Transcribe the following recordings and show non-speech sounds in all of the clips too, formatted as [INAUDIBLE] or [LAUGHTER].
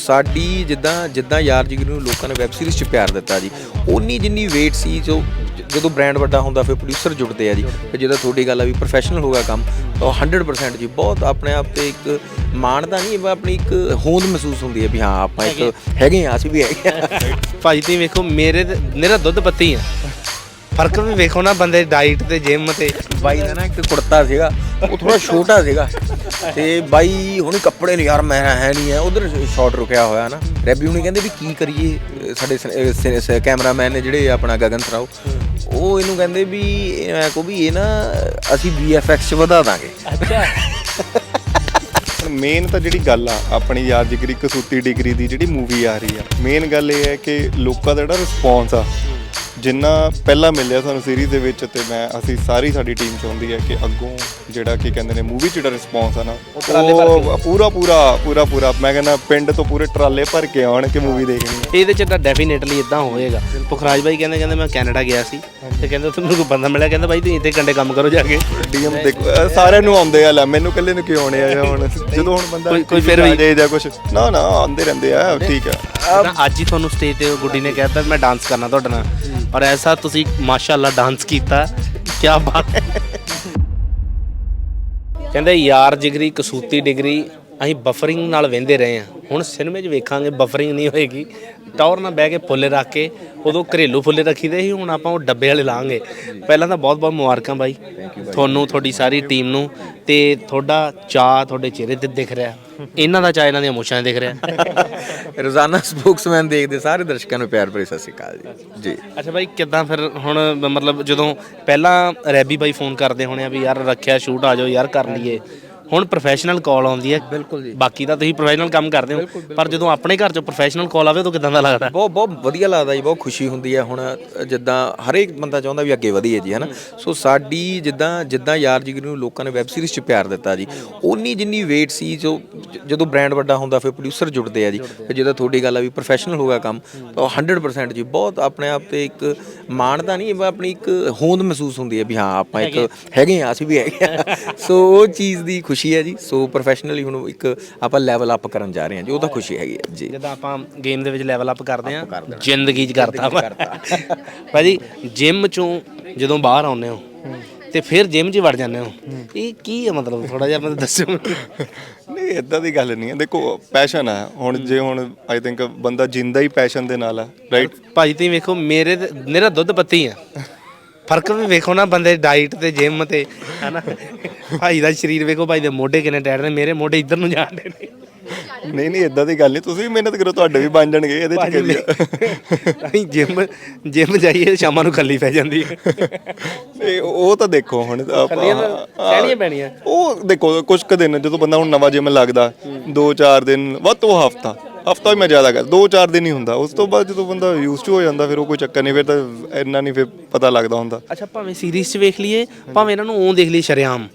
ਸਾਡੀ ਜਿੱਦਾਂ ਜਿੱਦਾਂ ਯਾਰ ਜਿਗਰ ਨੂੰ ਲੋਕਾਂ ਨੇ ਵੈਬ ਸੀਰੀਜ਼ 'ਚ ਪਿਆਰ ਦਿੱਤਾ ਜੀ ਉਨੀ ਜਿੰਨੀ ਵੇਟ ਸੀ ਜੋ ਜ- ਜਦੋਂ ਬ੍ਰਾਂਡ ਵੱਡਾ ਹੁੰਦਾ ਫਿਰ ਪ੍ਰੋਡਿਊਸਰ ਜੁੜਦੇ ਆ ਜੀ। ਤੇ ਜਦੋਂ ਤੁਹਾਡੀ ਗੱਲ ਆ ਵੀ ਪ੍ਰੋਫੈਸ਼ਨਲ ਹੋਗਾ ਕੰਮ ਤਾਂ ਉਹ 100% ਜੀ ਬਹੁਤ ਆਪਣੇ ਆਪ ਤੇ ਇੱਕ ਮਾਣ ਤਾਂ ਨਹੀਂ ਆਪਣੀ ਇੱਕ ਹੋਂਦ ਮਹਿਸੂਸ ਹੁੰਦੀ ਹੈ ਵੀ ਹਾਂ ਆਪਾਂ ਇੱਕ ਹੈਗੇ ਆ ਅਸੀਂ ਵੀ ਹੈਗੇ ਆ। ਭਾਜੀ ਤੁਸੀਂ ਵੇਖੋ ਮੇਰੇ ਤੇ ਮੇਰਾ ਦੁੱਧ ਪੱਤੀ ਆ। ਫ਼ਰਕ ਵੀ ਵੇਖੋ ਨਾ ਬੰਦੇ ਡਾਈਟ ਤੇ ਜਿਮ ਤੇ। ਬਾਈ ਦਾ ਨਾ ਇੱਕ ਕੁੜਤਾ ਸੀਗਾ ਉਹ ਥੋੜਾ ਛੋਟਾ ਸੀਗਾ। ਤੇ ਬਾਈ ਹੁਣੀ ਕੱਪੜੇ ਨੇ ਯਾਰ ਮੈਂ ਹੈ ਨਹੀਂ ਹੈ ਉਧਰ ਸ਼ਾਟ ਰੁਕਿਆ ਹੋਇਆ ਨਾ। ਰੈਬੀ ਹੁਣੀ ਕਹਿੰਦੇ ਵੀ ਕੀ ਕਰੀਏ ਸਾਡੇ ਕੈਮਰਾਮੈਨ ਨੇ ਜਿਹੜੇ ਆਪਣਾ ਗਗਨ ਸਰਾਓ ਉਹ ਇਹਨੂੰ ਕਹਿੰਦੇ ਵੀ ਮੈਂ ਕੋ ਵੀ ਇਹ ਨਾ ਅਸੀਂ ਚ ਵਧਾ ਦਾਂਗੇ। ਮੇਨ ਤਾਂ ਜਿਹੜੀ ਗੱਲ ਆ ਆਪਣੀ ਯਾਰ ਜਿਗਰੀ ਕਸੂਤੀ ਡਿਗਰੀ ਦੀ ਜਿਹੜੀ ਮੂਵੀ ਆ ਰਹੀ ਆ ਮੇਨ ਗੱਲ ਇਹ ਹੈ ਕਿ ਲੋਕਾਂ ਦਾ ਜਿਹੜਾ ਰਿਸਪੌਂਸ ਆ ਜਿੰਨਾ ਪਹਿਲਾਂ ਮਿਲਿਆ ਸਾਨੂੰ ਸੀਰੀਜ਼ ਦੇ ਵਿੱਚ ਤੇ ਮੈਂ ਅਸੀਂ ਸਾਰੀ ਸਾਡੀ ਟੀਮ ਚਾਹੁੰਦੀ ਹੈ ਕਿ ਅੱਗੋਂ ਜਿਹੜਾ ਕੀ ਕਹਿੰਦੇ ਨੇ ਮੂਵੀ 'ਚ ਜਿਹੜਾ ਰਿਸਪੌਂਸ ਆ ਨਾ ਉਹ ਪੂਰਾ ਪੂਰਾ ਪੂਰਾ ਪੂਰਾ ਮੈਂ ਕਹਿੰਦਾ ਪਿੰਡ ਤੋਂ ਪੂਰੇ ਟਰਾਲੇ ਭਰ ਕੇ ਆਉਣ ਕਿ ਮੂਵੀ ਦੇਖਣੀ ਇਹਦੇ ਚ ਤਾਂ ਡੈਫੀਨੇਟਲੀ ਇਦਾਂ ਹੋਏਗਾ। ਪੁਖਰਾਜ ਭਾਈ ਕਹਿੰਦੇ ਕਹਿੰਦੇ ਮੈਂ ਕੈਨੇਡਾ ਗਿਆ ਸੀ ਤੇ ਕਹਿੰਦੇ ਉੱਥੇ ਮੈਨੂੰ ਕੋਈ ਬੰਦਾ ਮਿਲਿਆ ਕਹਿੰਦਾ ਭਾਈ ਤੁਸੀਂ ਇੱਥੇ ਕੰਡੇ ਕੰਮ ਕਰੋ ਜਾ ਕੇ। ਡੀਐਮ ਦੇਖੋ ਸਾਰਿਆਂ ਨੂੰ ਆਉਂਦੇ ਆ ਲੈ ਮੈਨੂੰ ਇਕੱਲੇ ਨੂੰ ਕਿਉਂ ਆਉਣੇ ਆ ਹੁਣ? ਜਦੋਂ ਹੁਣ ਬੰਦਾ ਕੋਈ- ਫਿਰ ਵੀ- ਜਾਏ ਜਾਂ ਕੁਝ ਨਾ ਨਾ ਆਉਂਦੇ ਰਹਿੰਦੇ ਆ ਠੀਕ ਆ। ਅੱਜ ਹੀ ਤੁਹਾਨੂੰ ਸਟੇਜ ਤੇ ਗੁੱਡੀ ਨੇ ਕਹਿਤਾ ਮੈਂ ਡਾਂਸ ਕਰਨਾ ਤੁਹਾਡੇ ਨਾਲ। ਔਰ ਐਸਾ ਤੁਸੀਂ ਮਾਸ਼ਾਅੱਲਾ ਡਾਂਸ ਕੀਤਾ ਕੀ ਬਾਤ ਹੈ। ਕਹਿੰਦੇ ਯਾਰ ਜਿਗਰੀ ਕਸੂਤੀ ਡਿਗਰੀ ਅਸੀਂ ਬਫਰਿੰਗ ਨਾਲ ਵਹਿੰਦੇ ਰਹੇ ਆ ਹੁਣ ਸਿਨੇਮੇ 'ਚ ਵੇਖਾਂਗੇ ਬਫਰਿੰਗ ਨਹੀਂ ਹੋਏਗੀ। ਟੌਰ ਨਾਲ ਬਹਿ ਕੇ ਫੁੱਲੇ ਰੱਖ ਕੇ ਉਦੋਂ ਘਰੇਲੂ ਫੁੱਲੇ ਰੱਖੀਦੇ ਸੀ ਹੁਣ ਆਪਾਂ ਉਹ ਡੱਬੇ ਵਾਲੇ ਲਾਂਗੇ। ਪਹਿਲਾਂ ਤਾਂ ਬਹੁਤ ਬਹੁਤ ਮੁਬਾਰਕਾਂ ਬਾਈ। ਤੁਹਾਨੂੰ ਤੁਹਾਡੀ ਸਾਰੀ ਟੀਮ ਨੂੰ ਤੇ ਤੁਹਾਡਾ ਚਾਹ ਤੁਹਾਡੇ ਚਿਹਰੇ ਤੇ ਦਿਖ ਰਿਹਾ। ਇਹਨਾਂ ਦਾ ਚਾਹ ਇਹਨਾਂ ਦੀਆਂ ਮੁੱਛਾਂ ਦਿਖ ਰਿਹਾ। [LAUGHS] ਰੋਜ਼ਾਨਾ ਸਪੋਕਸਮੈਨ ਦੇਖਦੇ ਸਾਰੇ ਦਰਸ਼ਕਾਂ ਨੂੰ ਪਿਆਰ ਭਰੀ ਸਤਿ ਸ਼੍ਰੀ ਅਕਾਲ ਜੀ। ਜੀ। ਅੱਛਾ ਬਾਈ ਕਿੱਦਾਂ ਫਿਰ ਹੁਣ ਮਤਲਬ ਜਦੋਂ ਪਹਿਲਾਂ ਰੈਬੀ ਬਾਈ ਫੋਨ ਕਰਦੇ ਹੋਣੇ ਆ ਵੀ ਯਾਰ ਰੱਖਿਆ ਸ਼ੂਟ ਆ ਜਾਓ ਯਾਰ ਕਰ ਲਈਏ। ਹੁਣ ਪ੍ਰੋਫੈਸ਼ਨਲ ਕਾਲ ਆਉਂਦੀ ਹੈ। ਬਿਲਕੁਲ ਜੀ। ਬਾਕੀ ਤਾਂ ਤੁਸੀਂ ਪ੍ਰੋਫੈਸ਼ਨਲ ਕੰਮ ਕਰਦੇ ਹੋ। ਪਰ ਜਦੋਂ ਆਪਣੇ ਘਰ ਚੋਂ ਪ੍ਰੋਫੈਸ਼ਨਲ ਕਾਲ ਆਵੇ ਤਾਂ ਕਿਦਾਂ ਦਾ ਲੱਗਦਾ? ਬਹੁਤ ਬਹੁਤ ਵਧੀਆ ਲੱਗਦਾ ਜੀ ਬਹੁਤ ਖੁਸ਼ੀ ਹੁੰਦੀ ਹੈ। ਹੁਣ ਜਿੱਦਾਂ ਹਰੇਕ ਬੰਦਾ ਚਾਹੁੰਦਾ ਵੀ ਅੱਗੇ ਵਧੀਏ ਜੀ ਹਨਾ। ਸੋ ਸਾਡੀ ਜਿੱਦਾਂ ਜਿੱਦਾਂ ਯਾਰ ਜਿਗਰ ਨੂੰ ਲੋਕਾਂ ਨੇ ਵੈਬ ਸੀਰੀਜ਼ 'ਚ ਪਿਆਰ ਦਿੱਤਾ ਜੀ ਉਨੀ ਜਿੰਨੀ ਵੇਟ ਸੀ ਜੋ ਜ- ਜਦੋਂ ਬ੍ਰਾਂਡ ਵੱਡਾ ਹੁੰਦਾ ਫਿਰ ਪ੍ਰੋਡਿਊਸਰ ਜੁੜਦੇ ਆ ਜੀ। ਤੇ ਜਦੋਂ ਤੁਹਾਡੀ ਗੱਲ ਆ ਵੀ ਪ੍ਰੋਫੈਸ਼ਨਲ ਹੋਗਾ ਕੰਮ ਤਾਂ ਉਹ 100% ਜੀ। ਬਹੁਤ ਆਪਣੇ ਆਪ ਤੇ ਇੱਕ ਮਾਣ ਤਾਂ ਨਹੀਂ ਆਪਣੀ ਇੱਕ ਹੋਂਦ ਮਹਿਸੂਸ ਹੁੰਦੀ ਹੈ ਵੀ ਹਾਂ ਆਪਾਂ ਇੱਕ ਹੈਗੇ ਆ ਅਸੀਂ ਵੀ ਹੈਗੇ ਆ। [LAUGHS] ਸੋ ਉਹ ਚੀਜ਼ ਦੀ ਖੁਸ਼ੀ ਹੈ ਜੀ। ਸੋ ਪ੍ਰੋਫੈਸ਼ਨਲੀ ਹੁਣ ਇੱਕ ਆਪਾਂ ਲੈਵਲ ਅਪ ਕਰਨ ਜਾ ਰਹੇ ਹਾਂ ਜੀ। ਉਹ ਤਾਂ ਖੁਸ਼ੀ ਹੈਗੀ ਹੈ ਜੀ। ਜਦੋਂ ਆਪਾਂ ਗੇਮ ਦੇ ਵਿੱਚ ਲੈਵਲ ਅਪ ਕਰਦੇ ਆ ਜ਼ਿੰਦਗੀ 'ਚ ਕਰਤਾ ਭਾਜੀ ਜਿਮ ਚੋਂ ਜਦੋਂ ਬਾਹਰ ਆਉਂਦੇ ਹੋ ਤੇ ਫਿਰ ਜਿਮ 'ਚ ਵੜ ਜਾਂਦੇ ਹੋ। ਇਹ ਕੀ ਹੈ ਮਤਲਬ? ਥੋੜਾ ਜਿਹਾ ਮੈਨੂੰ ਦੱਸਿਓ ਨਹੀਂ ਇਦਾਂ ਦੀ ਗੱਲ ਨਹੀਂ ਹੈ। ਦੇਖੋ ਪੈਸ਼ਨ ਹੈ। ਹੁਣ ਜੇ ਹੁਣ ਆਈ ਥਿੰਕ ਬੰਦਾ ਜਿੰਦਾ ਹੀ ਪੈਸ਼ਨ ਦੇ ਨਾਲ ਹੈ ਰਾਈਟ ਭਾਜੀ ਤੁਸੀਂ ਵੇਖੋ ਮੇਰੇ ਮੇਰਾ ਦੁੱਧ ਪੱਤੀ ਆ ਫ਼ਰਕ ਵੀ ਵੇਖੋ ਨਾ ਬੰਦੇ ਡਾਈਟ ਤੇ ਜਿਮ ਤੇ ਹਨਾ? ਭਾਈ ਦਾ ਸਰੀਰ ਵੇਖੋ ਭਾਈ ਦੇ ਮੋਢੇ ਕਿੰਨੇ ਟਾਇਰ ਨੇ ਮੇਰੇ ਮੋਢੇ ਇੱਧਰ ਨੂੰ ਜਾਂਦੇ ਨੇ। ਨਹੀਂ ਨਹੀਂ ਇਦਾਂ ਦੀ ਗੱਲ ਨਹੀਂ ਤੁਸੀਂ ਵੀ ਮਿਹਨਤ ਕਰੋ ਤੁਹਾਡੇ ਵੀ ਬਣ ਜਾਣਗੇ ਇਹਦੇ ਚ ਕੀ ਅਸੀਂ ਜਿਮ ਜਿਮ ਜਾਈਏ ਸ਼ਾਮਾਂ ਨੂੰ ਖੱਲੀ ਪੈ ਜਾਂਦੀ ਹੈ। ਨਹੀਂ, ਉਹ ਤਾਂ ਦੇਖੋ ਹੁਣ ਆਪਾਂ- ਖੱਲੀਆਂ ਤਾਂ ਸਹਿਣੀਆਂ ਪੈਣੀਆਂ। ਉਹ ਦੇਖੋ ਕੁਝ ਕੁ ਦਿਨ ਜਦੋਂ ਬੰਦਾ ਹੁਣ ਨਵਾਂ ਜਿਮ ਲੱਗਦਾ 2-4 ਦਿਨ ਵੱਧ ਤੋਂ ਹਫਤਾ। ਹਫਤਾ ਵੀ ਮੈਂ ਜ਼ਿਆਦਾ ਕਰ 2-4 ਦਿਨ ਹੀ ਹੁੰਦਾ। ਉਸ ਤੋਂ ਬਾਅਦ ਜਦੋਂ ਬੰਦਾ ਯੂਜ਼ ਟੂ ਹੋ ਜਾਂਦਾ, ਫਿਰ ਉਹ ਕੋਈ ਚੱਕਰ ਨਹੀਂ, ਫਿਰ ਤਾਂ ਇੰਨਾ ਨਹੀਂ ਫਿਰ ਪਤਾ ਲੱਗਦਾ ਹੁੰਦਾ। ਅੱਛਾ, ਭਾਵੇਂ ਸੀਰੀਜ਼ 'ਚ ਵੇਖ ਲਈਏ, ਭਾਵੇਂ ਇਹਨਾਂ ਨੂੰ ਉਹ ਦੇਖ ਲਈ ਸ਼ਰਿਆਮ।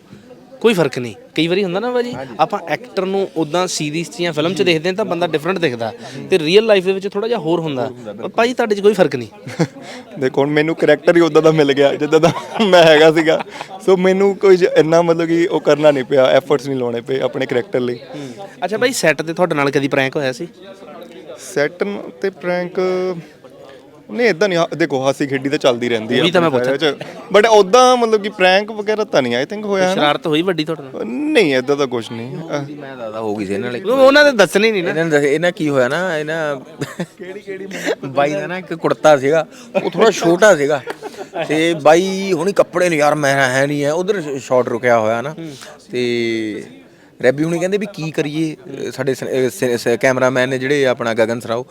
ਕੋਈ ਫ਼ਰਕ ਨਹੀਂ। ਕਈ ਵਾਰੀ ਹੁੰਦਾ ਨਾ ਭਾਜੀ ਆਪਾਂ ਐਕਟਰ ਨੂੰ ਉਦਾਂ ਸੀਰੀਜ਼ 'ਚ ਜਾਂ ਫਿਲਮ 'ਚ ਦੇਖਦੇ ਹਾਂ ਤਾਂ ਬੰਦਾ ਡਿਫਰੈਂਟ ਦਿਖਦਾ। ਤੇ ਰੀਅਲ ਲਾਈਫ ਦੇ ਵਿੱਚ ਥੋੜਾ ਜਿਹਾ ਹੋਰ ਹੁੰਦਾ। ਪਰ ਭਾਜੀ ਤੁਹਾਡੇ 'ਚ ਕੋਈ ਫ਼ਰਕ ਨਹੀਂ? [LAUGHS] ਦੇਖੋ ਹੁਣ ਮੈਨੂੰ ਕਰੈਕਟਰ ਹੀ ਉਦਾਂ ਦਾ ਮਿਲ ਗਿਆ ਜਿੱਦਾਂ ਦਾ ਮੈਂ ਹੈਗਾ ਸੀਗਾ। ਸੋ ਮੈਨੂੰ ਕੋਈ ਜ- ਇੰਨਾ ਮਤਲਬ ਕਿ ਉਹ ਕਰਨਾ ਨਹੀਂ ਪਿਆ ਐਫਰਟਸ ਨਹੀਂ ਲਾਉਣੇ ਪਏ ਆਪਣੇ ਕਰੈਕਟਰ ਲਈ। ਅੱਛਾ ਭਾਈ ਸੈੱਟ ਤੇ ਤੁਹਾਡੇ ਨਾਲ ਕਦੀ ਪ੍ਰੈਂਕ ਹੋਇਆ ਸੀ? ਸੈਟ ਤੇ ਪ੍ਰੈਂਕ ਨਹੀਂ ਇਦਾਂ ਨਹੀਂ ਹਾ- ਦੇਖੋ ਹਾਸੀ ਖੇਡੀ ਤਾਂ ਚੱਲਦੀ ਰਹਿੰਦੀ ਉਹੀ ਤਾਂ ਮੈਂ ਪੁੱਛਿਆ। ਬਟ ਉਦਾਂ ਮਤਲਬ ਕਿ ਪ੍ਰੈਂਕ ਵਗੈਰਾ ਤਾਂ ਨਹੀਂ ਆਈ ਥਿੰਕ ਹੋਇਆ ਹੈ ਨਾ? ਸ਼ਰਾਰਤ ਹੋਈ ਵੱਡੀ ਤੁਹਾਡੇ ਨਾਲ? ਨਹੀਂ ਇਦਾਂ ਤਾਂ ਕੁਝ ਨਹੀਂ। ਅਹ, ਮੈਂ ਦਾਦਾ ਹੋ ਗਈ ਸੀ ਇਹਨਾਂ ਨਾਲ ਉਹਨਾਂ ਦੇ ਦੱਸਣੀ ਨਹੀਂ ਨਾ। ਇਹਨਾਂ ਨੇ ਦੱਸਿਆ- ਇਹਨਾਂ ਕੀ ਹੋਇਆ ਨਾ ਇਹਨਾਂ ਕਿਹੜੀ ਕਿਹੜੀ ਬਾਈ ਦਾ ਨਾ ਇੱਕ ਕੁੜਤਾ ਸੀਗਾ ਉਹ ਥੋੜਾ ਛੋਟਾ ਸੀਗਾ। ਤੇ ਬਾਈ ਹੁਣੀ ਕੱਪੜੇ ਨੇ ਯਾਰ ਮੈਂ ਹੈ ਨਹੀਂ ਹੈ ਉਧਰ ਸ਼ਾਟ ਰੁਕਿਆ ਹੋਇਆ ਨਾ। ਤੇ ਰੈਬੀ ਹੁਣੀ ਕਹਿੰਦੇ ਵੀ ਕੀ ਕਰੀਏ ਸਾਡੇ ਕੈਮਰਾਮੈਨ ਨੇ ਜਿਹੜੇ ਆਪਣਾ ਗਗਨ ਸਰਾਓ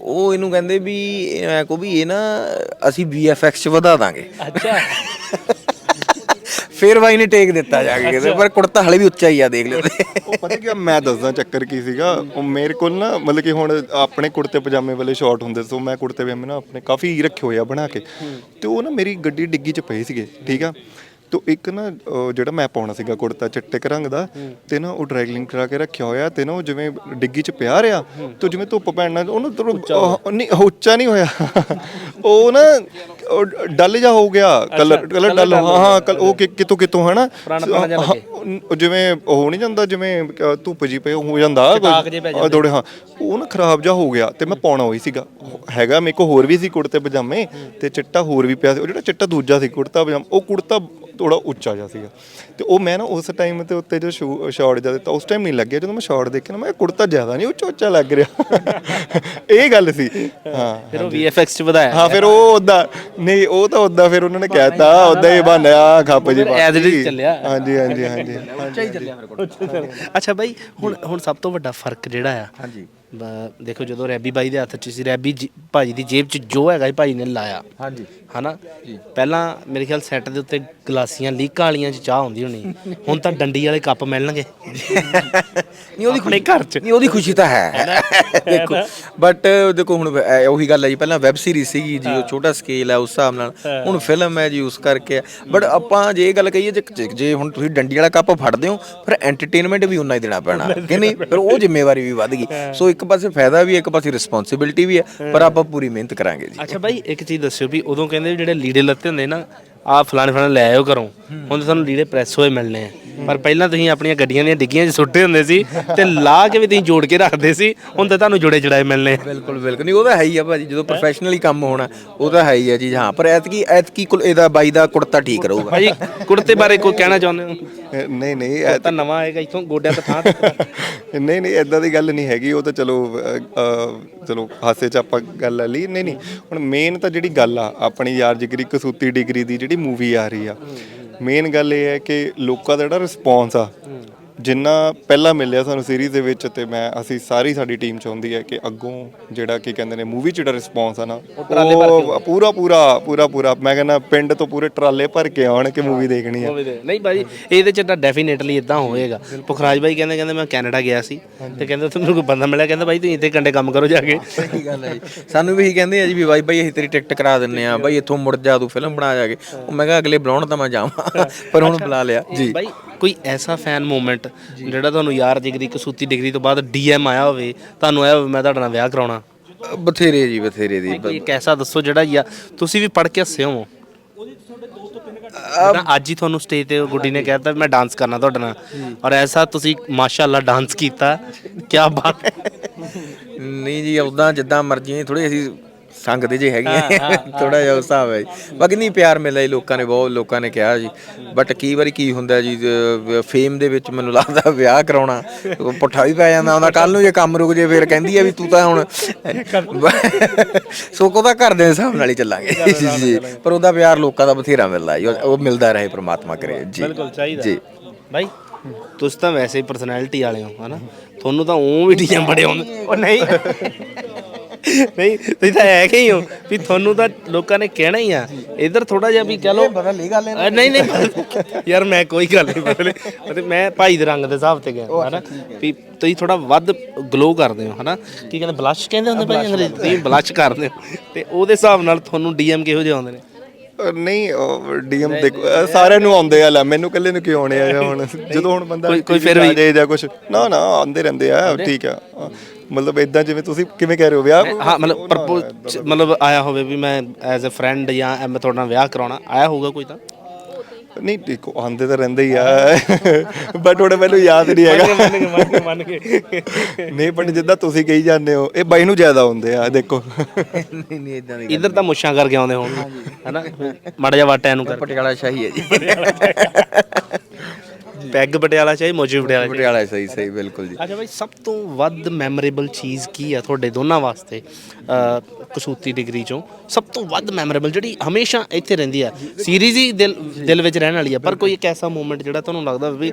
ਉਹ ਇਹਨੂੰ ਕਹਿੰਦੇ ਵੀ ਮੈਂ ਕੋ ਵੀ ਇਹ ਨਾ ਅਸੀਂ VFX ਚ ਵਧਾ ਦਾਂਗੇ। ਅੱਛਾ। [LAUGHS] ਫਿਰ ਬਾਈ ਨੇ ਟੇਕ ਦਿੱਤਾ ਜਾ ਕੇ ਪਰ ਕੁੜਤਾ ਹਲੇ ਵੀ ਉੱਚਾ ਹੀ ਆ ਦੇਖ ਲਿਓ ਉਹ ਪਤਾ ਕੀ ਮੈਂ ਦੱਸਦਾ ਚੱਕਰ ਕੀ ਸੀਗਾ ਉਹ ਮੇਰੇ ਕੋਲ ਨਾ ਮਤਲਬ ਕਿ ਹੁਣ ਆਪਣੇ ਕੁੜਤੇ ਪਜਾਮੇ ਵਾਲੇ ਸ਼ਾਰਟ ਹੁੰਦੇ ਸੋ ਮੈਂ ਕੁੜਤੇ ਪਜਾਮੇ ਨਾ ਆਪਣੇ ਕਾਫੀ ਰੱਖੇ ਹੋਏ ਆ ਬਣਾ ਕੇ। ਤੇ ਉਹ ਨਾ ਮੇਰੀ ਗੱਡੀ ਡਿੱਗੀ 'ਚ ਪਏ ਸੀਗੇ ਠੀਕ ਆ? ਤੋ ਇੱਕ ਨਾ ਅਹ, ਜਿਹੜਾ ਮੈਂ ਪਾਉਣਾ ਸੀਗਾ ਕੁੜਤਾ ਚਿੱਟੇ ਕੁ ਰੰਗ ਦਾ ਤੇ ਨਾ ਉਹ ਡਰਾਈਗਲਿੰਗ ਕਰਾ ਕੇ ਰੱਖਿਆ ਹੋਇਆ ਤੇ ਨਾ ਉਹ ਜਿਵੇਂ ਡਿੱਗੀ 'ਚ ਪਿਆ ਰਿਹਾ ਤੇ ਜਿਵੇਂ ਧੁੱਪ ਪੈਣ ਨਾਲ ਉਹਨੂੰ ਥੋੜਾ ਨਹੀਂ ਉੱਚਾ ਨਹੀਂ ਹੋਇਆ। ਉਹ ਨਾ ਡਲ ਜਾ ਹੋ ਗਿਆ ਕਲਰ ਕਲਰ ਡਲ ਹਾਂ ਹਾਂ ਕਲ- ਉਹ ਕਿਤੋਂ ਕਿਤੋਂ ਹੈ ਨਾ ਜਿਵੇਂ ਉਹ ਨਹੀਂ ਜਾਂਦਾ ਜਿਵੇਂ ਧੁੱਪ ਜੀ ਪਏ ਹੋ ਜਾਂਦਾ ਥੋੜੇ ਹਾਂ। ਉਹ ਨਾ ਖਰਾਬ ਜਾ ਹੋ ਗਿਆ ਤੇ ਮੈਂ ਪਾਉਣਾ ਹੋਈ ਸੀਗਾ। ਹੈਗਾ ਮੇਰੇ ਕੋ ਹੋਰ ਵੀ ਸੀ ਕੁੜਤੇ ਪਜਾਮੇ ਤੇ ਚਿੱਟਾ ਹੋਰ ਵੀ ਪਿਆ ਸੀ। ਉਹ ਜਿਹੜਾ ਚਿੱਟਾ ਦੂਜਾ ਸੀ ਕੁੜਤਾ ਪਜਾਮਾ ਉਹ ਕੁੜਤਾ ਥੋੜਾ ਉੱਚਾ ਜਿਹਾ ਸੀਗਾ। ਤੇ ਉਹ ਮੈਂ ਨਾ ਉਸ ਟਾਈਮ ਤੇ ਉੱਤੇ ਜੋ ਸ਼ਾਰਟ ਜਿਹਾ ਦਿੱਤਾ ਉਸ ਟਾਈਮ ਨਹੀਂ ਲੱਗਿਆ। ਜਦੋਂ ਮੈਂ ਸ਼ਾਰਟ ਦੇਖਿਆ ਨਾ ਮੈਂ ਕੁੜਤਾ ਜ਼ਿਆਦਾ ਨਹੀਂ ਉੱਚਾ ਉੱਚਾ ਲੱਗ ਰਿਹਾ। [LAUGHS] ਇਹ ਗੱਲ ਸੀ। ਹਾਂ ਫਿਰ ਉਹ VFX ਚ ਵਧਾਇਆ ਹਾਂ ਫਿਰ ਉਹ ਉਦਾਂ ਨਹੀਂ ਉਹ ਤਾਂ ਉਦਾਂ ਫਿਰ ਉਹਨਾਂ ਨੇ ਕਹਿਤਾ ਉਦਾਂ ਹੀ ਬਣਿਆ ਖੱਪ ਜੀ as it is ਚੱਲਿਆ। ਹਾਂਜੀ ਹਾਂਜੀ ਹਾਂਜੀ। ਅੱਛਾ ਬਾਈ ਹੁਣ ਹੁਣ ਸਭ ਤੋਂ ਵੱਡਾ ਫ਼ਰਕ ਜਿਹੜਾ ਆ ਹਾਂਜੀ। ਬ- ਦੇਖੋ ਜਦੋਂ ਰੈਬੀ ਬਾਈ ਦੇ ਹੱਥ 'ਚ ਸੀ ਰੈਬੀ ਜੀ- ਭਾਜੀ ਦੀ ਜੇਬ 'ਚ ਜੋ ਹੈਗਾ ਸੀ ਭਾਜੀ ਨੇ ਲਾਇਆ। ਹਾਂਜੀ। ਹਨਾ? ਪਹਿਲਾਂ ਮੇਰੇ ਖਿਆਲ ਸੈੱਟ ਦੇ ਉੱਤੇ ਗਲਾਸੀਆਂ ਲੀਕਾਂ ਵਾਲੀਆਂ 'ਚ ਚਾਹ ਹੁੰਦੀ ਹੋਣੀ। ਹੁਣ ਤਾਂ ਡੰਡੀ ਵਾਲੇ ਕੱਪ ਮਿਲਣਗੇ। ਨਹੀਂ ਉਹਦੀ ਆਪਣੇ ਘਰ 'ਚ। ਨਹੀਂ ਉਹਦੀ ਖੁਸ਼ੀ ਤਾਂ ਹੈ। ਦੇਖੋ ਬਟ ਦੇਖੋ ਹੁਣ ਇਹ ਉਹੀ ਗੱਲ ਹੈ ਜੀ ਪਹਿਲਾਂ ਵੈਬ ਸੀਰੀਜ਼ ਸੀਗੀ ਜੀ ਉਹ ਛੋਟਾ ਸਕੇਲ ਹੈ ਉਸ ਹਿਸਾਬ ਨਾਲ। ਹੁਣ ਫਿਲਮ ਹੈ ਜੀ ਉਸ ਕਰਕੇ। ਬਟ ਆਪਾਂ ਜੇ ਇਹ ਗੱਲ ਕਹੀਏ ਜੇ- ਜੇ- ਜੇ ਹੁਣ ਤੁਸੀਂ ਡੰਡੀ ਵਾਲਾ ਕੱਪ ਫੜਦੇ ਹੋ ਫਿਰ ਐਂਟਰਟੇਨਮੈਂਟ ਵੀ ਉਨਾ ਹੀ ਦੇਣਾ ਪੈਣਾ। ਕਿ ਨਹੀਂ? ਫਿਰ ਉਹ ਜ਼ਿੰਮੇਵਾਰੀ ਵੀ ਵੱਧ ਗਈ। ਸੋ ਇੱਕ ਪਾਸੇ ਫਾਇਦਾ ਵੀ ਹੈ, ਇੱਕ ਪਾਸੇ ਰਿਸਪੌਂਸਿਬਿਲਟੀ ਵੀ ਹੈ ਪਰ ਆਪਾਂ ਪੂਰੀ ਮਿਹਨਤ ਕਰਾਂਗੇ ਜੀ। ਅੱਛਾ ਬਾਈ ਇੱਕ ਚੀਜ਼ ਦੱਸਿਓ ਵੀ ਉਦੋਂ ਕਹਿੰਦੇ ਵੀ ਜਿਹੜੇ ਲੀੜੇ ਲੱਤੇ ਹੁੰਦੇ ਨਾ ਆ ਫਲਾਣੇ ਫਲਾਣੇ ਲੈ ਆਇਓ ਘਰੋਂ। ਹੁਣ ਤਾਂ ਤੁਹਾਨੂੰ ਲੀੜੇ ਪ੍ਰੈਸ ਹੋਏ ਮਿਲਣੇ ਆ। ਪਰ ਪਹਿਲਾਂ ਤੁਸੀਂ ਆਪਣੀਆਂ ਗੱਡੀਆਂ ਦੀਆਂ ਡਿੱਗੀਆਂ 'ਚ ਸੁੱਟੇ ਹੁੰਦੇ ਸੀ ਤੇ ਲਾ ਕੇ ਵੀ ਤੁਸੀਂ ਜੋੜ ਕੇ ਰੱਖਦੇ ਸੀ ਹੁਣ ਤਾਂ ਤੁਹਾਨੂੰ ਜੁੜੇ ਜੜਾਏ ਮਿਲਣੇ। ਆ ਬਿਲਕੁਲ ਬਿਲਕੁਲ। ਨਹੀਂ ਉਹ ਤਾਂ ਹੈ ਹੀ ਆ ਭਾਜੀ ਜਦੋਂ ਪ੍ਰੋਫੈਸ਼ਨਲੀ ਕੰਮ ਹੋਣਾ ਉਹ ਤਾਂ ਹੈ ਹੀ ਆ ਜੀ ਹਾਂ। ਪਰ ਐਤਕੀ ਐਤਕੀ ਕੁਲ ਇਹਦਾ ਬਾਈ ਦਾ ਕੁੜਤਾ ਠੀਕ ਰਹੂਗਾ। ਭਾਜੀ ਕੁੜਤੇ ਬਾਰੇ ਕੋਈ ਕਹਿਣਾ ਚਾਹੁੰਦੇ ਹੋ? ਨਹੀਂ ਨਹੀਂ ਇਹ ਤਾਂ ਨਵਾਂ ਆਏਗਾ ਇਥੋਂ ਗੋਡਿਆਂ ਤੋਂ ਥਾਂ ਤੱਕ [LAUGHS] ਨਹੀਂ ਨਹੀਂ ਐਦਾਂ ਦੀ ਗੱਲ ਨਹੀਂ ਹੈਗੀ ਉਹ ਤਾਂ ਚਲੋ ਅ, ਚਲੋ ਹਾਸੇ 'ਚ ਆਪਾਂ ਗੱਲ ਲੈ ਲਈ। ਨਹੀਂ ਨਹੀਂ ਹੁਣ ਮੇਨ ਤਾਂ ਜਿਹੜੀ ਗੱਲ ਆ ਆਪਣੀ ਯਾਰ ਜਿਗਰੀ ਕਸੂਤੀ ਡਿਗਰੀ ਦੀ ਜਿਹੜੀ ਮੂਵੀ ਆ ਰਹੀ ਆ ਮੇਨ ਗੱਲ ਇਹ ਹੈ ਕਿ ਲੋਕਾਂ ਦਾ ਜਿਹੜਾ ਰਿਸਪੌਂਸ ਆ ਜਿੰਨਾ ਪਹਿਲਾਂ ਮਿਲਿਆ ਸਾਨੂੰ ਸੀਰੀਜ਼ ਦੇ ਵਿੱਚ ਤੇ ਮੈਂ ਅਸੀਂ ਸਾਰੀ ਸਾਡੀ ਟੀਮ ਚਾਹੁੰਦੀ ਹੈ ਕਿ ਅੱਗੋਂ ਜਿਹੜਾ ਕੀ ਕਹਿੰਦੇ ਨੇ ਮੂਵੀ 'ਚ ਜਿਹੜਾ ਰਿਸਪੌਂਸ ਆ ਨਾ ਉਹ ਪੂਰਾ ਪੂਰਾ ਪੂਰਾ ਪੂਰਾ। ਮੈਂ ਕਹਿੰਦਾ ਪਿੰਡ ਤੋਂ ਪੂਰੇ ਟਰਾਲੇ ਭਰ ਕੇ ਆਉਣ ਕਿ ਮੂਵੀ ਦੇਖਣੀ ਆ। ਨਹੀਂ ਭਾਜੀ ਇਹਦੇ ਚ ਤਾਂ ਡੈਫੀਨੇਟਲੀ ਇਦਾਂ ਹੋਏਗਾ। ਪੁਖਰਾਜ ਭਾਈ ਕਹਿੰਦੇ ਕਹਿੰਦੇ ਮੈਂ ਕੈਨੇਡਾ ਗਿਆ ਸੀ ਤੇ ਕਹਿੰਦੇ ਉੱਥੇ ਮੈਨੂੰ ਕੋਈ ਬੰਦਾ ਮਿਲਿਆ ਕਹਿੰਦਾ ਭਾਈ ਤੁਸੀਂ ਇੱਥੇ ਕੰਡੇ ਕੰਮ ਕਰੋ ਜਾ ਕੇ। ਸਹੀ ਗੱਲ ਹੈ ਜੀ। ਸਾਨੂੰ ਵੀ ਇਹੀ ਕਹਿੰਦੇ ਆ ਜੀ ਵੀ ਬਾਈ ਬਾਈ ਅਸੀਂ ਤੇਰੀ ਟਿਕਟ ਕਰਾ ਦਿੰਨੇ ਆ। ਬਾਈ ਇੱਥੋਂ ਮੁੜ ਜਾ ਤੂੰ ਫਿਲਮ ਬਣਾ ਜਾ ਕੇ। ਉਹ ਮੈਂ ਕਿਹਾ ਅਗਲੇ ਬੁਲਾਉਣ ਤਾਂ ਮੈਂ ਜਾਵਾਂ ਪਰ ਹੁਣ ਬੁਲਾ ਲਿਆ। ਜੀ। ਭਾਈ ਕੋਈ ਐਸਾ ਫੈਨ ਮੂਮੈਂਟ ਜਿਹੜਾ ਤੁਹਾਨੂੰ ਯਾਰ ਜਿਗਰੀ ਕਸੂਤੀ ਡਿਗਰੀ ਤੋਂ ਬਾਅਦ ਡੀਐਮ ਆਇਆ ਹੋਵੇ ਤੁਹਾਨੂੰ ਆਇਆ ਹੋਵੇ ਮੈਂ ਤੁਹਾਡੇ ਨਾਲ ਵਿਆਹ ਕਰਾਉਣਾ? ਬਥੇਰੇ ਜੀ ਬਥੇਰੇ ਦੀ। ਕੋਈ ਇੱਕ ਐਸਾ ਦੱਸੋ ਜਿਹੜਾ ਯਾ ਤੁਸੀਂ ਵੀ ਪੜ ਕੇ ਹੱਸੇ ਹੋ ਜਿੱਦਾਂ ਅੱਜ ਹੀ ਤੁਹਾਨੂੰ ਸਟੇਜ ਤੇ ਗੁੱਡੀ ਨੇ ਕਹਿਤਾ ਵੀ ਮੈਂ ਡਾਂਸ ਕਰਨਾ ਤੁਹਾਡੇ ਨਾਲ। ਔਰ ਐਸਾ ਤੁਸੀਂ ਮਾਸ਼ਾਅੱਲਾ ਡਾਂਸ ਕੀਤਾ। ਕੀ ਬਾਤ ਹੈ। ਨਹੀਂ ਜੀ ਉਦਾਂ ਜਿੱਦਾਂ ਮਰਜ਼ੀ ਥੋੜੀ ਅਸੀਂ ਸੰਗ ਦੇ ਜੇ ਹੈਗੇ ਥੋੜਾ ਜਿਹਾ ਹਿਸਾਬ ਹੈ ਜੀ। ਬਾਕੀ ਨਹੀਂ ਪਿਆਰ ਮਿਲਿਆ ਜੀ ਲੋਕਾਂ ਨੇ ਬਹੁਤ ਲੋਕਾਂ ਨੇ ਕਿਹਾ ਜੀ। ਬਟ ਕਈ ਵਾਰੀ ਕੀ ਹੁੰਦਾ ਜੀ ਫੇਮ ਦੇ ਵਿੱਚ ਮੈਨੂੰ ਲੱਗਦਾ ਵਿਆਹ ਕਰਾਉਣਾ ਪੁੱਠਾ ਵੀ ਪੈ ਜਾਂਦਾ। ਹੁੰਦਾ ਕੱਲ ਨੂੰ ਜੇ ਕੰਮ ਰੁਕ ਜੇ ਫਿਰ ਕਹਿੰਦੀ ਆ ਵੀ ਤੂੰ ਤਾਂ ਹੁਣ [LAUGHS] ਸੋ ਉਹਦਾ ਘਰ ਦੇ ਹਿਸਾਬ ਨਾਲ ਹੀ ਚੱਲਾਂਗੇ। ਜੀ। ਪਰ ਉਹਦਾ ਪਿਆਰ ਲੋਕਾਂ ਦਾ ਬਥੇਰਾ ਮਿਲਦਾ ਜੀ। ਉਹ ਮਿਲਦਾ ਰਹੇ ਪ੍ਰਮਾਤਮਾ ਕਰੇ। ਜੀ। ਬਿਲਕੁਲ ਚਾਹੀਦਾ। ਜੀ। ਭਾਈ ਤੁਸੀਂ ਤਾਂ ਵੈਸੇ ਹੀ ਪਰਸਨੈਲਿਟੀ ਵਾਲੇ ਹੋ ਹਨਾ? ਤੁਹਾਨੂੰ ਤਾਂ ਉਹ ਵੀ ਡੀਐਮ ਬੜੇ ਆਉਂਦੇ। ਉਹ ਨਹੀਂ। [LAUGHS] ਨਹੀਂ ਤੁਸੀਂ ਤਾਂ ਹੈ ਕਿ ਹੀ ਹੋ ਵੀ ਤੁਹਾਨੂੰ ਤਾਂ ਲੋਕਾਂ ਨੇ ਕਹਿਣਾ ਹੀ ਆ। ਇਧਰ ਥੋੜਾ ਜਿਹਾ ਵੀ ਕਹ ਲੋ ਬਦਲ ਲਈ ਗੱਲ ਅ, ਨਹੀਂ ਨਹੀਂ ਯਾਰ ਮੈਂ ਕੋਈ ਗੱਲ ਨਹੀਂ ਬਦਲੇ ਅਤੇ ਮੈਂ ਭਾਈ ਦੇ ਰੰਗ ਦੇ ਹਿਸਾਬ ਤੇ ਗਿਆ ਹਨਾ? ਵੀ ਤੁਸੀਂ ਥੋੜਾ ਵੱਧ ਗਲੋ ਕਰਦੇ ਹੋ ਹਨਾ? ਕੀ ਕਹਿੰਦੇ ਬਲਸ਼ ਕਹਿੰਦੇ ਹੁੰਦੇ ਭਾਈ ਅੰਗਰੇਜ਼ੀ? ਤੁਸੀਂ ਬਲਸ਼ ਕਰਦੇ ਹੋ। ਤੇ ਉਹਦੇ ਹਿਸਾਬ ਨਾਲ ਤੁਹਾਨੂੰ ਡੀਐਮ ਕਿਹੋ ਜਿਹੇ ਆਉਂਦੇ ਨੇ? ਨਹੀਂ ਡੀਐਮ ਦੇਖੋ ਅ, ਸਾਰਿਆਂ ਨੂੰ ਆਉਂਦੇ ਆ ਲੈ ਮੈਨੂੰ ਇਕੱਲੇ ਨੂੰ ਕਿਉਂ ਆਉਣੇ ਆ ਜਾਂ ਹੁਣ? ਜਦੋਂ ਹੁਣ ਬੰਦਾ ਕੋਈ- ਕੋਈ TV ਫਿਰ ਆ ਵੀ- ਜਾਏ ਜਾਂ ਕੁਝ ਨਾ ਨਾ ਆਉਂਦੇ ਰਹਿੰਦੇ ਆ ਠੀਕ ਆ। ਮਤਲਬ ਇਦਾਂ ਜਿਵੇਂ ਤੁਸੀਂ ਕਿਵੇਂ ਕਹਿ ਰਹੇ ਹੋ ਵਿਆਹ ਹਾਂ ਮਤਲਬ ਪ੍ਰਪੋਜ਼ ਮਤਲਬ ਆਇਆ ਹੋਵੇ ਵੀ ਮੈਂ ਐਜ਼ ਅ ਫਰੈਂਡ ਜਾਂ ਮੈਂ ਤੁਹਾਡੇ ਨਾਲ ਵਿਆਹ ਕਰਾਉਣਾ ਆਇਆ ਹੋਊਗਾ ਕੋਈ ਤਾਂ? ਨਹੀਂ ਦੇਖੋ ਆਉਂਦੇ ਤਾਂ ਰਹਿੰਦੇ ਹੀ ਆ ਬਟ ਉਹਨੇ ਮੈਨੂੰ ਯਾਦ ਨਹੀਂ ਹੈਗਾ। ਮੰਨ ਕੇ ਨਹੀਂ ਬਟ ਜਿੱਦਾਂ ਤੁਸੀਂ ਕਹੀ ਜਾਂਦੇ ਹੋ ਇਹ ਬਾਈ ਨੂੰ ਜ਼ਿਆਦਾ ਹੁੰਦੇ ਆ ਦੇਖੋ। ਨਹੀਂ ਨਹੀਂ ਇਦਾਂ ਦੀ ਇੱਧਰ ਤਾਂ ਮੁੱਛਾਂ ਕਰਕੇ ਆਉਂਦੇ ਹੋਣ ਹਨਾ? ਮਾੜਾ ਜਿਹਾ ਵਾਟਿਆਂ ਨੂੰ ਕਰ ਪਟਿਆਲਾ ਸ਼ਾਹੀ ਹੈ ਜੀ। ਪੈਗ ਪਟਿਆਲਾ ਚਾਹੀ ਮੋਜੀ ਪਟਿਆਲਾ ਚਾਹੀ ਪਟਿਆਲਾ ਸਹੀ ਸਹੀ ਬਿਲਕੁਲ ਜੀ। ਅੱਛਾ ਭਾਈ ਸਭ ਤੋਂ ਵੱਧ ਮੈਮੋਰੇਬਲ ਚੀਜ਼ ਕੀ ਆ ਤੁਹਾਡੇ ਦੋਨਾਂ ਵਾਸਤੇ ਅ, ਕਸੂਤੀ ਡਿਗਰੀ ਚੋਂ? ਸਭ ਤੋਂ ਵੱਧ ਮੈਮੋਰੇਬਲ ਜਿਹੜੀ ਹਮੇਸ਼ਾ ਇੱਥੇ ਰਹਿੰਦੀ ਆ ਸੀਰੀਜ਼ ਹੀ ਦਿਲ ਦਿਲ ਵਿੱਚ ਰਹਿਣ ਵਾਲੀ ਆ ਪਰ ਕੋਈ ਇੱਕ ਐਸਾ ਮੂਮੈਂਟ ਜਿਹੜਾ ਤੁਹਾਨੂੰ ਲੱਗਦਾ ਵੀ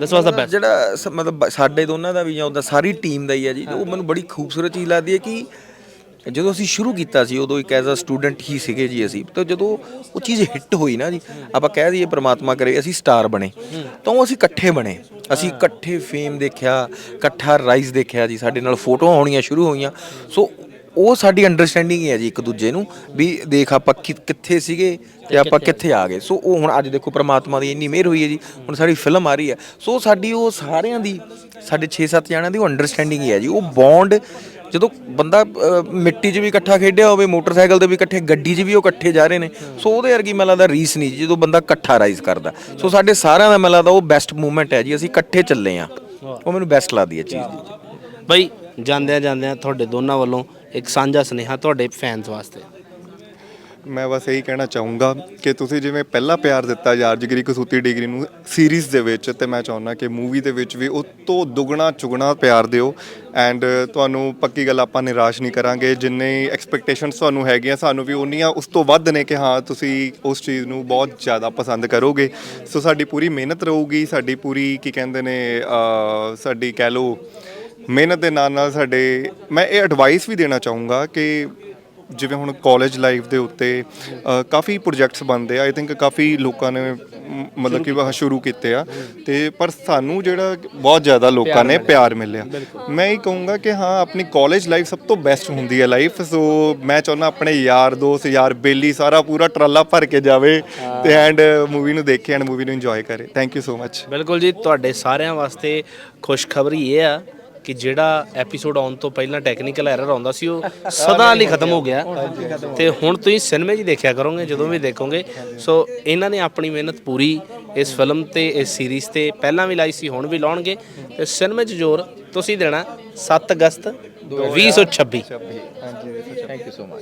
ਦਿਸ ਵਾਸ ਦਾ ਬੈਸਟ ਜਿਹੜਾ ਸ- ਮਤਲਬ ਬ- ਸਾਡੇ ਦੋਨਾਂ ਦਾ ਵੀ ਜਾਂ ਉਹਦਾ ਸਾਰੀ ਟੀਮ ਦਾ ਹੀ ਹੈ ਜੀ ਉਹ ਮੈਨੂੰ ਬੜੀ ਖੂਬਸੂਰਤ ਚੀਜ਼ ਲੱਗਦੀ ਹੈ ਕਿ ਜਦੋਂ ਅਸੀਂ ਸ਼ੁਰੂ ਕੀਤਾ ਸੀ ਉਦੋਂ ਇੱਕ ਐਜ਼ ਅ ਸਟੂਡੈਂਟ ਹੀ ਸੀਗੇ ਜੀ ਅਸੀਂ। ਤਾਂ ਜਦੋਂ ਉਹ ਚੀਜ਼ ਹਿੱਟ ਹੋਈ ਨਾ ਜੀ ਆਪਾਂ ਕਹਿ ਦਈਏ ਪ੍ਰਮਾਤਮਾ ਕਰੇ ਅਸੀਂ ਸਟਾਰ ਬਣੇ। ਤਾਂ ਉਹ ਅਸੀਂ ਇਕੱਠੇ ਬਣੇ। ਅਸੀਂ ਇਕੱਠੇ ਫੇਮ ਦੇਖਿਆ ਇਕੱਠਾ ਰਾਈਜ਼ ਦੇਖਿਆ ਜੀ ਸਾਡੇ ਨਾਲ ਫੋਟੋਆਂ ਆਉਣੀਆਂ ਸ਼ੁਰੂ ਹੋਈਆਂ। ਸੋ ਉਹ ਸਾਡੀ ਅੰਡਰਸਟੈਂਡਿੰਗ ਹੀ ਹੈ ਜੀ ਇੱਕ ਦੂਜੇ ਨੂੰ ਵੀ ਦੇਖ ਆਪਾਂ ਕਿ- ਕਿੱਥੇ ਸੀਗੇ ਤੇ ਆਪਾਂ ਕਿੱਥੇ ਆ। ਗਏ। ਸੋ ਉਹ ਹੁਣ ਅੱਜ ਦੇਖੋ ਪ੍ਰਮਾਤਮਾ ਦੀ ਇੰਨੀ ਮਿਹਰ ਹੋਈ ਹੈ ਜੀ ਹੁਣ ਸਾਡੀ ਫਿਲਮ ਆ ਰਹੀ ਹੈ। ਸੋ ਸਾਡੀ ਉਹ ਸਾਰਿਆਂ ਦੀ ਸਾਡੇ 6-7 ਜਣਿਆਂ ਦੀ ਉਹ ਅੰਡਰਸਟੈਂਡਿੰਗ ਹੀ ਹੈ ਜੀ। ਉਹ ਬੌਂਡ ਜਦੋਂ ਬੰਦਾ ਅ, ਮਿੱਟੀ 'ਚ ਵੀ ਇਕੱਠਾ ਖੇਡਿਆ ਹੋਵੇ ਮੋਟਰਸਾਈਕਲ ਤੇ ਵੀ ਇਕੱਠੇ ਗੱਡੀ 'ਚ ਵੀ ਉਹ ਇਕੱਠੇ ਜਾ ਰਹੇ ਨੇ ਸੋ ਉਹਦੇ ਵਰਗੀ ਮੈਨੂੰ ਲੱਗਦਾ ਰੀਸ ਨਹੀਂ ਜੀ, ਜਦੋਂ ਬੰਦਾ ਇਕੱਠਾ ਰਾਈਜ਼ ਕਰਦਾ। ਸੋ ਸਾਡੇ ਸਾਰਿਆਂ ਦਾ ਮੈਨੂੰ ਲੱਗਦਾ ਉਹ ਬੈਸਟ ਮੂਵਮੈਂਟ ਹੈ ਜੀ ਅਸੀਂ ਇਕੱਠੇ ਚੱਲੇ ਆ ਉਹ ਮੈਨੂੰ ਬੈਸਟ ਲੱਗਦੀ ਹੈ ਚੀਜ਼ ਦੀ। ਬਈ ਜਾਂਦਿਆਂ ਜਾਂਦਿਆਂ ਤੁਹਾਡੇ ਦੋਨਾਂ ਵੱਲੋਂ ਇੱਕ ਸਾਂਝਾ ਸੁਨੇਹਾ ਤੁਹਾਡੇ ਫੈਨਸ ਵਾਸਤੇ। ਮੈਂ ਬਸ ਇਹੀ ਕਹਿਣਾ ਚਾਹੂੰਗਾ ਕਿ ਤੁਸੀਂ ਜਿਵੇਂ ਪਹਿਲਾ ਪਿਆਰ ਦਿੱਤਾ ਯਾਰ ਜਿਗਰੀ ਕਸੂਤੀ ਡਿਗਰੀ ਨੂੰ ਸੀਰੀਜ਼ ਦੇ ਵਿੱਚ, ਤੇ ਮੈਂ ਚਾਹੁੰਦਾ ਕਿ ਮੂਵੀ ਦੇ ਵਿੱਚ ਵੀ ਉਹ ਤੋਂ ਦੁੱਗਣਾ ਚੁਗਣਾ ਪਿਆਰ ਦਿਓ। ਐਂਡ ਤੁਹਾਨੂੰ ਪੱਕੀ ਗੱਲ ਆਪਾਂ ਨਿਰਾਸ਼ ਨਹੀਂ ਕਰਾਂਗੇ। ਜਿੰਨੇ ਐਕਸਪੈਕਟੇਸ਼ਨਸ ਤੁਹਾਨੂੰ ਹੈਗੀਆਂ, ਸਾਨੂੰ ਵੀ ਉਨੀਆਂ ਉਸ ਤੋਂ ਵੱਧ ਨੇ ਕਿ ਹਾਂ, ਤੁਸੀਂ ਉਸ ਚੀਜ਼ ਨੂੰ ਬਹੁਤ ਜ਼ਿਆਦਾ ਪਸੰਦ ਕਰੋਗੇ। ਸੋ ਸਾਡੀ ਪੂਰੀ ਮਿਹਨਤ ਰਹੂਗੀ। ਸਾਡੀ ਪੂਰੀ ਕੀ ਕਹਿੰਦੇ ਨੇ ਸਾਡੀ ਕਹਿ ਲਓ, ਮਿਹਨਤ ਦੇ ਨਾਲ ਨਾਲ ਸਾਡੇ, ਮੈਂ ਇਹ ਐਡਵਾਈਸ ਵੀ ਦੇਣਾ ਚਾਹੂੰਗਾ ਕਿ ਜਿਵੇਂ ਹੁਣ ਕਾਲਜ ਲਾਈਫ ਦੇ ਉੱਤੇ ਅ, ਕਾਫੀ ਪ੍ਰੋਜੈਕਟਸ ਬਣਦੇ ਆ ਆਈ ਥਿੰਕ ਕਾਫੀ ਲੋਕਾਂ ਨੇ ਮ, ਮਤਲਬ ਕਿ ਉਹ ਸ਼ੁਰੂ ਕੀਤੇ ਆ। ਤੇ ਪਰ ਸਾਨੂੰ ਜਿਹੜਾ ਬਹੁਤ ਜ਼ਿਆਦਾ ਲੋਕਾਂ ਨੇ ਪਿਆਰ ਮਿਲਿਆ। ਮੈਂ ਇਹ ਕਹੂੰਗਾ ਕਿ ਹਾਂ ਆਪਣੀ ਕਾਲਜ ਲਾਈਫ ਸਭ ਤੋਂ ਬੈਸਟ ਹੁੰਦੀ ਹੈ ਲਾਈਫ ਸੋ ਮੈਂ ਚਾਹੁੰਦਾ ਆਪਣੇ ਯਾਰ ਦੋਸਤ ਯਾਰ ਬੇਲੀ ਸਾਰਾ ਪੂਰਾ ਟਰਾਲਾ ਭਰ ਕੇ ਜਾਵੇ ਤੇ ਐਂਡ ਮੂਵੀ ਨੂੰ ਦੇਖੇ ਐਂਡ ਮੂਵੀ ਨੂੰ ਇੰਜੋਏ ਕਰੇ। ਥੈਂਕ ਯੂ ਸੋ ਮਚ ਬਿਲਕੁਲ ਜੀ ਤੁਹਾਡੇ ਸਾਰਿਆਂ ਵਾਸਤੇ ਖੁਸ਼ਖਬਰੀ ਇਹ ਆ ਕਿ ਜਿਹੜਾ ਐਪੀਸੋਡ ਆਉਣ ਤੋਂ ਪਹਿਲਾਂ ਟੈਕਨੀਕਲ ਐਰਰ ਆਉਂਦਾ ਸੀ ਉਹ ਸਦਾ ਲਈ ਖਤਮ ਹੋ ਗਿਆ। ਤੇ ਹੁਣ ਤੁਸੀਂ ਸਿਨੇਮੇ 'ਚ ਦੇਖਿਆ ਕਰੋਗੇ ਜਦੋਂ ਵੀ ਦੇਖੋਗੇ। ਸੋ ਇਹਨਾਂ ਨੇ ਆਪਣੀ ਮਿਹਨਤ ਪੂਰੀ ਇਸ ਫਿਲਮ ਤੇ ਇਸ ਸੀਰੀਜ਼ ਤੇ ਪਹਿਲਾਂ ਵੀ ਲਾਈ ਸੀ ਹੁਣ ਵੀ ਲਾਉਣਗੇ। ਤੇ ਸਿਨੇਮੇ 'ਚ ਜ਼ੋਰ ਤੁਸੀਂ ਦੇਣਾ 7 ਅਗਸਤ 2026 ਥੈਂਕ ਯੂ ਸੋ ਮਚ